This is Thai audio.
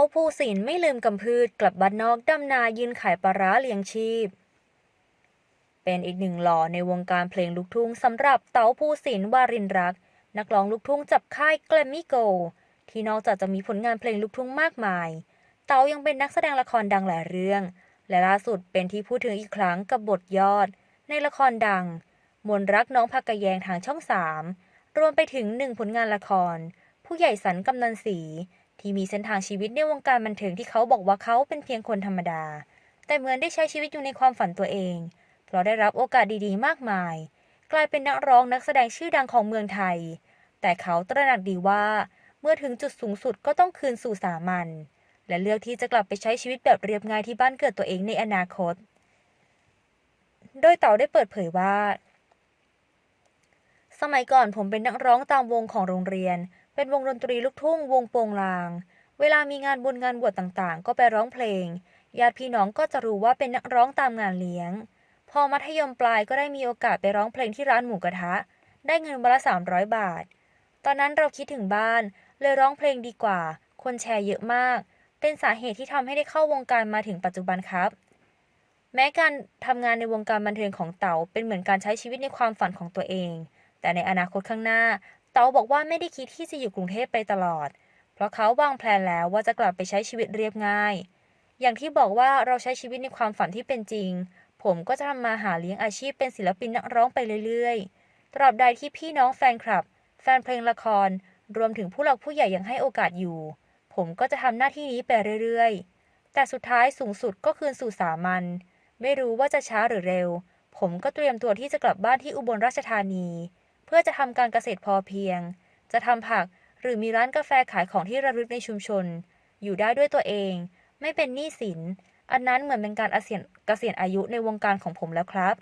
าภูสินไม่ลืมกำพืชกลับบ้านนอกดำนายืนขายปลาร้าเลี้ยงชีพ เป็นอีกหนึ่งหล่อในวงการเพลงลูกทุ่งสำหรับเต๋าภูสินวารินรัก นักร้องลูกทุ่งจับค่ายแกลมมี่โกที่นอกจากจะมีผลงานเพลงลูกทุ่งมากมาย เต๋ายังเป็นนักแสดงละครดังหลายเรื่อง และล่าสุดเป็นที่พูดถึงอีกครั้งกับบทยอด ในละครดัง มนรักน้องพักกะแยงทางช่องสามรวมไปถึงหนึ่งผลงานละคร ผู้ใหญ่สันกำนันสี ที่มีเส้นทางชีวิตในวงการบันเทิงที่เขาบอกว่าเขาเป็นเพียงคนธรรมดา แต่เหมือนได้ใช้ชีวิตอยู่ในความฝันตัวเอง เพราะได้รับโอกาสดีๆ มากมาย กลายเป็นนักร้องนักแสดงชื่อดังของเมืองไทย แต่เขาตระหนักดีว่า เมื่อถึงจุดสูงสุดก็ต้องคืนสู่สามัญและเลือกที่จะกลับไปใช้ชีวิตแบบเรียบง่ายที่บ้านเกิดตัวเองในอนาคต โดยเต๋าได้เปิดเผยว่า สมัยก่อนผมเป็นนักร้องตามวงของโรงเรียน เป็นวงดนตรีลูกทุ่ง วงโปงลาง เวลามีงานบุญงานบวชต่างๆ ก็ไปร้องเพลง ญาติพี่น้องก็จะรู้ว่าเป็นนักร้องตามงานเลี้ยง พอมัธยมปลายก็ได้มีโอกาสไปร้องเพลงที่ร้านหมูกระทะ ได้เงินวันละ300 บาท ตอนนั้นเราคิดถึงบ้าน เลยร้องเพลงดีกว่า คนแชร์เยอะมาก เป็นสาเหตุที่ทำให้ได้เข้าวงการมาถึงปัจจุบันครับแม้การทำงานในวงการบันเทิงของเต๋าเป็นเหมือนการใช้ชีวิตในความฝันของตัวเอง แต่ในอนาคตข้างหน้า เต๋าบอกว่าไม่ได้คิดที่จะอยู่กรุงเทพไปตลอด เพราะเขาวางแผนแล้วว่าจะกลับไปใช้ชีวิตเรียบง่าย อย่างที่บอกว่าเราใช้ชีวิตในความฝันที่เป็นจริง ผมก็จะทำมาหาเลี้ยงอาชีพเป็นศิลปินนักร้องไปเรื่อยๆ ตราบใดที่พี่น้องแฟนคลับ แฟนเพลงละคร รวมถึงผู้หลักผู้ใหญ่ยังให้โอกาสอยู่ ผมก็จะทำหน้าที่นี้ไปเรื่อยๆ แต่สุดท้ายสูงสุดก็คืนสู่สามัญ ไม่รู้ว่าจะช้าหรือเร็ว ผมก็เตรียมตัวที่จะกลับบ้านที่อุบลราชธานี พื่อจะทำการเกษตรพอเพียง จะทำผักหรือมีร้านกาแฟขายของที่ระลึกในชุมชน อยู่ได้ด้วยตัวเอง ไม่เป็นหนี้สิน อันนั้นเหมือนเป็นการเกษียณเกษียณอายุในวงการของผมแล้วครับ